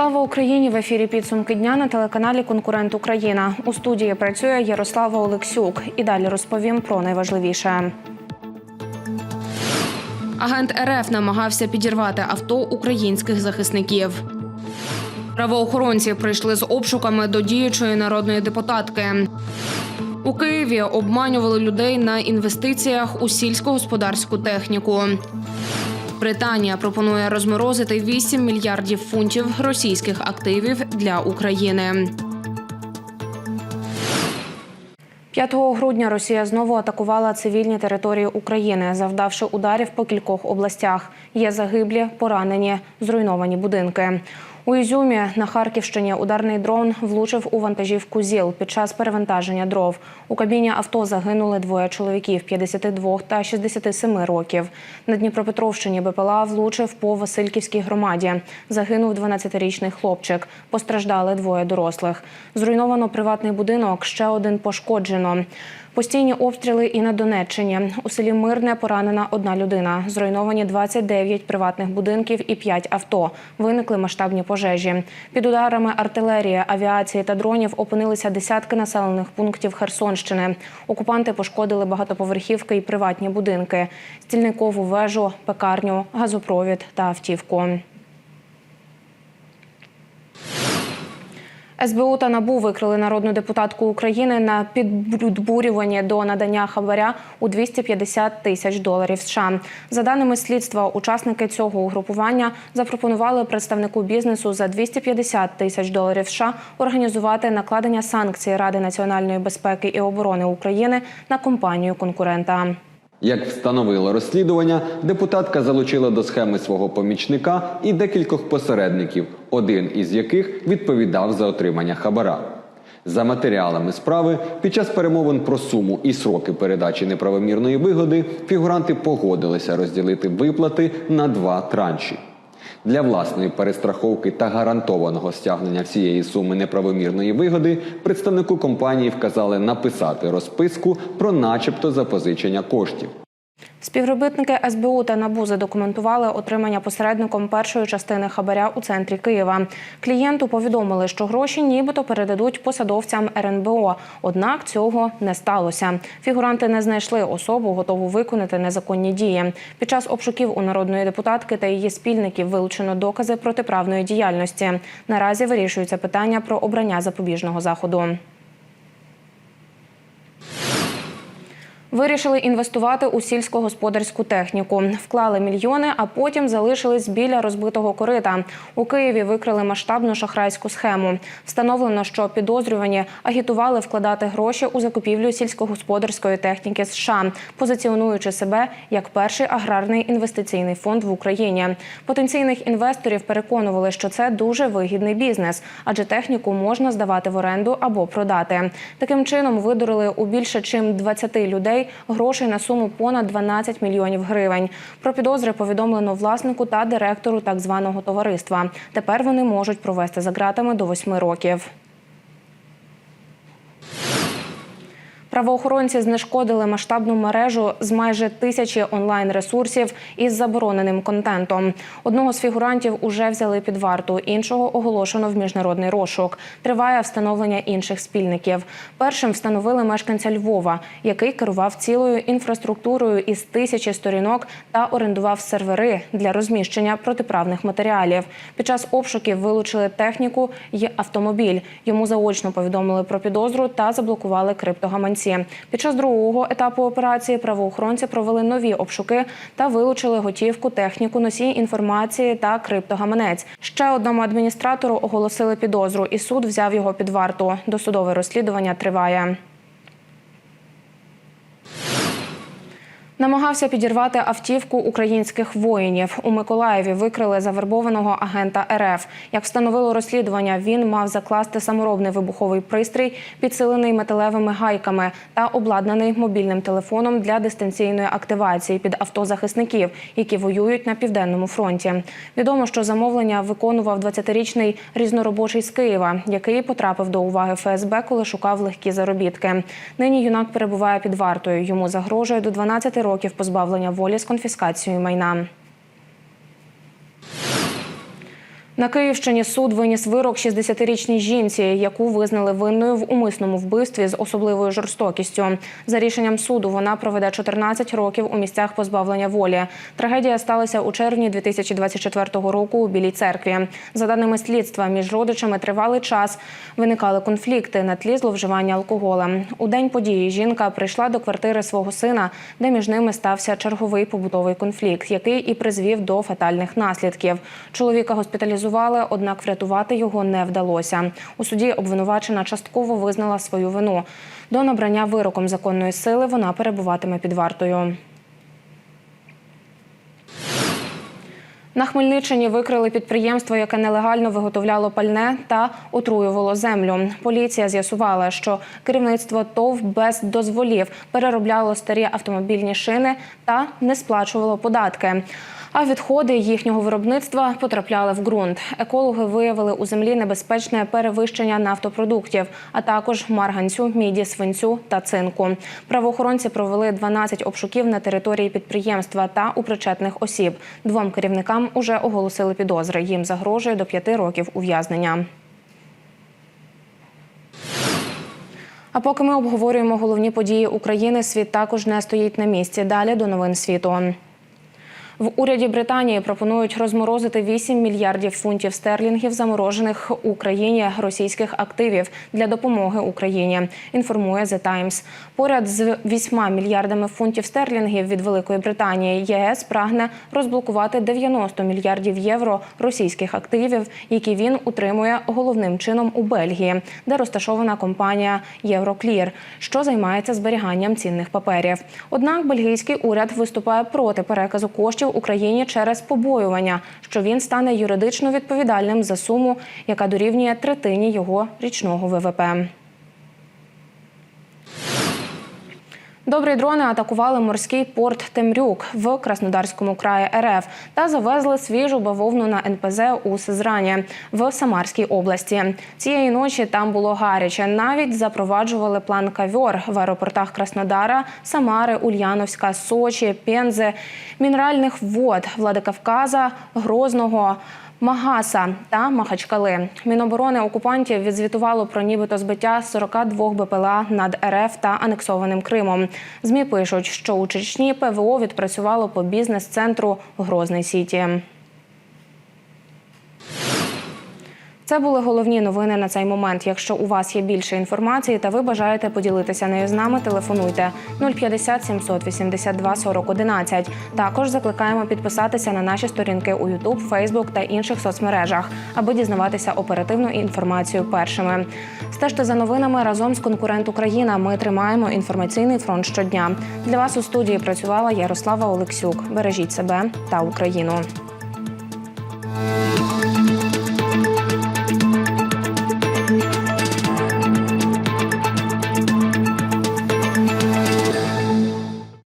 Слава Україні! В ефірі підсумки дня на телеканалі Конкурент Україна. У студії працює Ярослава Олексюк. І далі розповім про найважливіше. Агент РФ намагався підірвати авто українських захисників. Правоохоронці прийшли з обшуками до діючої народної депутатки. У Києві обманювали людей на інвестиціях у сільськогосподарську техніку. Британія пропонує розморозити 8 мільярдів фунтів російських активів для України. 5 грудня Росія знову атакувала цивільні території України, завдавши ударів по кількох областях. Є загиблі, поранені, зруйновані будинки. У Ізюмі на Харківщині ударний дрон влучив у вантажівку ЗІЛ під час перевантаження дров. У кабіні авто загинули двоє чоловіків 52 та 67 років. На Дніпропетровщині БПЛА влучив по Васильківській громаді. Загинув 12-річний хлопчик. Постраждали двоє дорослих. Зруйновано приватний будинок, ще один пошкоджено. Постійні обстріли і на Донеччині. У селі Мирне поранена одна людина. Зруйновані 29 приватних будинків і 5 авто. Виникли масштабні пожежі. Під ударами артилерії, авіації та дронів опинилися десятки населених пунктів Херсонщини. Окупанти пошкодили багатоповерхівки і приватні будинки, стільникову вежу, пекарню, газопровід та автівку. СБУ та НАБУ викрили народну депутатку України на підбурювання до надання хабаря у 250 тисяч доларів США. За даними слідства, учасники цього угрупування запропонували представнику бізнесу за 250 тисяч доларів США організувати накладення санкцій Ради національної безпеки і оборони України на компанію конкурента. Як встановило розслідування, депутатка залучила до схеми свого помічника і декількох посередників, один із яких відповідав за отримання хабара. За матеріалами справи, під час перемовин про суму і сроки передачі неправомірної вигоди фігуранти погодилися розділити виплати на два транші. Для власної перестраховки та гарантованого стягнення всієї суми неправомірної вигоди представнику компанії вказали написати розписку про начебто запозичення коштів. Співробітники СБУ та НАБУ задокументували отримання посередником першої частини хабаря у центрі Києва. Клієнту повідомили, що гроші нібито передадуть посадовцям РНБО. Однак цього не сталося. Фігуранти не знайшли особу, готову виконати незаконні дії. Під час обшуків у народної депутатки та її спільників вилучено докази протиправної діяльності. Наразі вирішується питання про обрання запобіжного заходу. Вирішили інвестувати у сільськогосподарську техніку. Вклали мільйони, а потім залишились біля розбитого корита. У Києві викрили масштабну шахрайську схему. Встановлено, що підозрювані агітували вкладати гроші у закупівлю сільськогосподарської техніки США, позиціонуючи себе як перший аграрний інвестиційний фонд в Україні. Потенційних інвесторів переконували, що це дуже вигідний бізнес, адже техніку можна здавати в оренду або продати. Таким чином видурили у більше чим 20 людей грошей на суму понад 12 мільйонів гривень. Про підозри повідомлено власнику та директору так званого товариства. Тепер вони можуть провести за ґратами до 8 років. Правоохоронці знешкодили масштабну мережу з майже тисячі онлайн-ресурсів із забороненим контентом. Одного з фігурантів уже взяли під варту, іншого оголошено в міжнародний розшук. Триває встановлення інших спільників. Першим встановили мешканця Львова, який керував цілою інфраструктурою із тисячі сторінок та орендував сервери для розміщення протиправних матеріалів. Під час обшуків вилучили техніку й автомобіль. Йому заочно повідомили про підозру та заблокували криптогаманці. Під час другого етапу операції правоохоронці провели нові обшуки та вилучили готівку, техніку, носій інформації та криптогаманець. Ще одному адміністратору оголосили підозру, і суд взяв його під варту. Досудове розслідування триває. Намагався підірвати автівку українських воїнів. У Миколаєві викрили завербованого агента РФ. Як встановило розслідування, він мав закласти саморобний вибуховий пристрій, підсилений металевими гайками та обладнаний мобільним телефоном для дистанційної активації під автозахисників, які воюють на південному фронті. Відомо, що замовлення виконував 20-річний різноробочий з Києва, який потрапив до уваги ФСБ, коли шукав легкі заробітки. Нині юнак перебуває під вартою. Йому загрожує до 12 років років позбавлення волі з конфіскацією майна. На Київщині суд виніс вирок 60-річній жінці, яку визнали винною в умисному вбивстві з особливою жорстокістю. За рішенням суду вона проведе 14 років у місцях позбавлення волі. Трагедія сталася у червні 2024 року у Білій церкві. За даними слідства, між родичами тривалий час виникали конфлікти на тлі зловживання алкоголем. У день події жінка прийшла до квартири свого сина, де між ними стався черговий побутовий конфлікт, який і призвів до фатальних наслідків. Чоловіка госпіталізували, однак врятувати його не вдалося. У суді обвинувачена частково визнала свою вину. До набрання вироком законної сили вона перебуватиме під вартою. На Хмельниччині викрили підприємство, яке нелегально виготовляло пальне та отруювало землю. Поліція з'ясувала, що керівництво ТОВ без дозволів переробляло старі автомобільні шини та не сплачувало податки. А відходи їхнього виробництва потрапляли в ґрунт. Екологи виявили у землі небезпечне перевищення нафтопродуктів, а також марганцю, міді, свинцю та цинку. Правоохоронці провели 12 обшуків на території підприємства та у причетних осіб. Двом керівникам уже оголосили підозри. Їм загрожує до п'яти років ув'язнення. А поки ми обговорюємо головні події України, світ також не стоїть на місці. Далі до новин світу. В уряді Британії пропонують розморозити 8 мільярдів фунтів стерлінгів заморожених Україні російських активів для допомоги Україні. Інформує The Times. Поряд з 8 мільярдами фунтів стерлінгів від Великої Британії ЄС прагне розблокувати 90 мільярдів євро російських активів, які він утримує головним чином у Бельгії, де розташована компанія Євроклір, що займається зберіганням цінних паперів. Однак бельгійський уряд виступає проти переказу коштів Україні через побоювання, що він стане юридично відповідальним за суму, яка дорівнює третині його річного ВВП. Добрі дрони атакували морський порт Темрюк в Краснодарському краї РФ та завезли свіжу бавовну на НПЗ у Сизрані в Самарській області. Цієї ночі там було гаряче. Навіть запроваджували план кавьор в аеропортах Краснодара, Самари, Ульяновська, Сочі, Пензи, мінеральних вод Владикавказа, Грозного. Магаса та Махачкали. Міноборони окупантів відзвітувало про нібито збиття 42 БПЛА над РФ та анексованим Кримом. Змі пишуть, що у Чечні ПВО відпрацювало по бізнес-центру Грозний Сіті. Це були головні новини на цей момент. Якщо у вас є більше інформації та ви бажаєте поділитися нею з нами, телефонуйте 050 782 40 11. Також закликаємо підписатися на наші сторінки у YouTube, Facebook та інших соцмережах, аби дізнаватися оперативну інформацію першими. Стежте за новинами разом з конкурент Україна. Ми тримаємо інформаційний фронт щодня. Для вас у студії працювала Ярослава Олексюк. Бережіть себе та Україну.